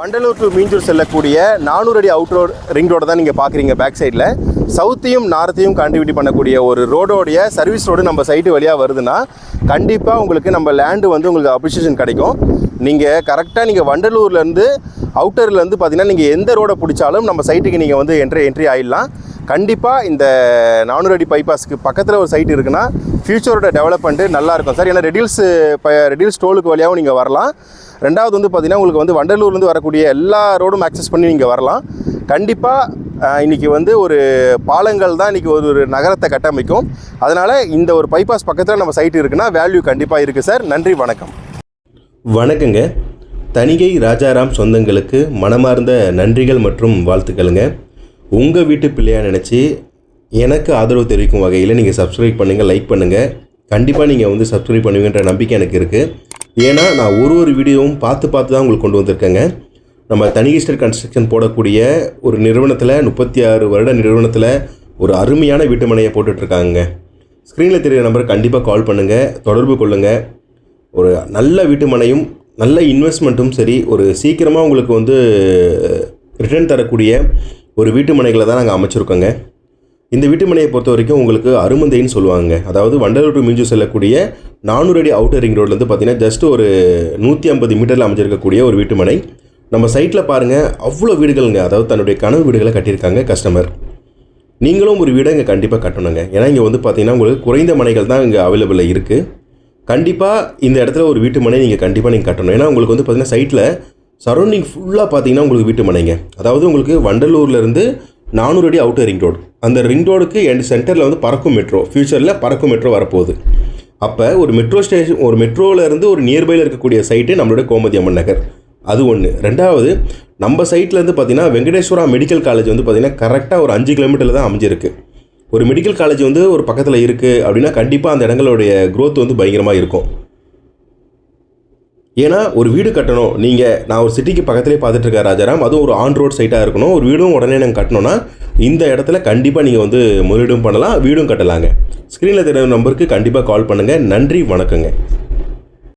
Vandalur to Minjur செல்லக்கூடிய நானூறு அடி அவுட் ரோட் ரிங் ரோடு தான் நீங்கள் பார்க்குறீங்க பேக் சைடில் சவுத்தையும் நார்த்தையும் கண்டிவிட்டி பண்ணக்கூடிய ஒரு ரோடோடைய சர்வீஸ் ரோடு நம்ம சைட்டு வழியாக வருதுன்னா கண்டிப்பாக உங்களுக்கு நம்ம லேண்டு வந்து உங்களுக்கு அப்ரிஷியேஷன் கிடைக்கும். நீங்கள் கரெக்டாக நீங்கள் வண்டலூர்லேருந்து அவுட்டர்லேருந்து பார்த்தீங்கன்னா நீங்கள் எந்த ரோடை பிடிச்சாலும் நம்ம சைட்டுக்கு நீங்கள் வந்து என்ட்ரி என்ட்ரி ஆகிடலாம் கண்டிப்பாக இந்த நானூறு அடி பைபாஸ்க்கு பக்கத்தில் ஒரு சைட் இருக்குன்னா ஃப்யூச்சரோட டெவலப்மெண்ட்டு நல்லா இருக்கும். சார் ஏன்னா ரெடில்ஸ் இப்போ ரெடில்ஸ் டோலுக்கு வழியாகவும் நீங்கள் வரலாம். ரெண்டாவது வந்து பார்த்தீங்கன்னா உங்களுக்கு வந்து வண்டலூர்லேருந்து வரக்கூடிய எல்லா ரோடும் ஆக்சஸ் பண்ணி நீங்கள் வரலாம். கண்டிப்பாக இன்றைக்கி வந்து ஒரு பாலங்கள் தான் இன்றைக்கி ஒரு ஒரு நகரத்தை கட்டமைக்கும். அதனால் இந்த ஒரு பைபாஸ் பக்கத்தில் நம்ம சைட் இருக்குன்னா வேல்யூ கண்டிப்பாக இருக்குது சார் நன்றி வணக்கம். வணக்கங்க. தணிகை ராஜாராம் சொந்தங்களுக்கு மனமார்ந்த நன்றிகள் மற்றும் வாழ்த்துக்களுங்க. உங்கள் வீட்டு பிள்ளையாக நினச்சி எனக்கு ஆதரவு தெரிவிக்கும் வகையில் நீங்கள் சப்ஸ்கிரைப் பண்ணுங்கள் லைக் பண்ணுங்கள் கண்டிப்பாக நீங்கள் வந்து சப்ஸ்கிரைப் பண்ணுவீங்கன்ற நம்பிக்கை எனக்கு இருக்குது ஏன்னா நான் ஒரு ஒரு வீடியோவும் பார்த்து பார்த்து தான் உங்களுக்கு கொண்டு வந்திருக்கேங்க. நம்ம தனிகிஸ்டர் கன்ஸ்ட்ரக்ஷன் போடக்கூடிய ஒரு நிறுவனத்தில் முப்பத்தி ஆறு வருட நிறுவனத்தில் ஒரு அருமையான வீட்டுமனையை போட்டுட்ருக்காங்க ஸ்க்ரீனில் தெரிகிற நம்பர் கண்டிப்பாக கால் பண்ணுங்கள் தொடர்பு கொள்ளுங்கள் ஒரு நல்ல வீட்டுமனையும் நல்ல இன்வெஸ்ட்மெண்ட்டும் சரி ஒரு சீக்கிரமாக உங்களுக்கு வந்து ரிட்டர்ன் தரக்கூடிய ஒரு வீட்டுமனைகளை தான் நாங்கள் அமைச்சிருக்கோங்க. இந்த வீட்டுமனையை பொறுத்த வரைக்கும் உங்களுக்கு அருமந்தைன்னு சொல்லுவாங்க. அதாவது வண்டலூர் டு மிஞ்சு செல்லக்கூடிய நானூறு அடி அவுட்டர் ரிங் ரோட்லேருந்து பார்த்தீங்கன்னா ஜஸ்ட் ஒரு நூற்றி ஐம்பது மீட்டரில் அமைஞ்சிருக்கக்கூடிய ஒரு வீட்டுமனை நம்ம சைட்டில் பாருங்கள் அவ்வளோ வீடுகளுங்க. அதாவது தன்னுடைய கனவு வீடுகளை கட்டியிருக்காங்க கஸ்டமர் நீங்களும் ஒரு வீடை இங்கே கண்டிப்பாக கட்டணுங்க. ஏன்னா இங்கே வந்து பார்த்தீங்கன்னா உங்களுக்கு குறைந்த மனைகள் தான் இங்கே அவைலபிளாக இருக்குது கண்டிப்பாக இந்த இடத்துல ஒரு வீட்டு மனை நீங்கள் கண்டிப்பாக நீங்கள் கட்டணும். ஏன்னா உங்களுக்கு வந்து பார்த்தீங்கன்னா சைட்டில் சரௌண்டிங் ஃபுல்லாக பார்த்தீங்கன்னா உங்களுக்கு வீட்டு மனைங்க. அதாவது உங்களுக்கு வண்டலூர்லேருந்து நானூறு அடி அவுட்டர் ரிங் ரோடு அந்த ரிங் ரோடுக்கு என் சென்டரில் வந்து பறக்கும் மெட்ரோ ஃப்யூச்சரில் பறக்கும் மெட்ரோ வரப்போகுது. அப்போ ஒரு மெட்ரோ ஸ்டேஷன் ஒரு மெட்ரோவிலேருந்து ஒரு நியர்பையில் இருக்கக்கூடிய சைட்டு நம்மளோட கோமதி அம்மன் நகர். அது ஒன்று ரெண்டாவது நம்ம சைட்லேருந்து பார்த்தீங்கன்னா வெங்கடேஸ்வரா மெடிக்கல் காலேஜ் வந்து பார்த்தீங்கன்னா கரெக்டாக ஒரு அஞ்சு கிலோமீட்டரில் தான் அமைஞ்சிருக்கு. ஒரு மெடிக்கல் காலேஜ் வந்து ஒரு பக்கத்தில் இருக்குது அப்படின்னா கண்டிப்பாக அந்த இடங்களுடைய க்ரோத் வந்து பயங்கரமாக இருக்கும். ஏன்னா ஒரு வீடு கட்டணும். நீங்கள் நான் ஒரு சிட்டிக்கு பக்கத்துலேயே பார்த்துட்டு இருக்கேன் ராஜாராம். அதுவும் ஒரு ஆன் ரோட் சைட்டாக இருக்கணும். ஒரு வீடும் உடனே நாங்கள் கட்டணும்னா இந்த இடத்துல கண்டிப்பாக நீங்கள் வந்து முதலீடும் பண்ணலாம் வீடும் கட்டலாங்க. ஸ்க்ரீனில் தெரியுற நம்பருக்கு கண்டிப்பாக கால் பண்ணுங்கள் நன்றி வணக்கங்க.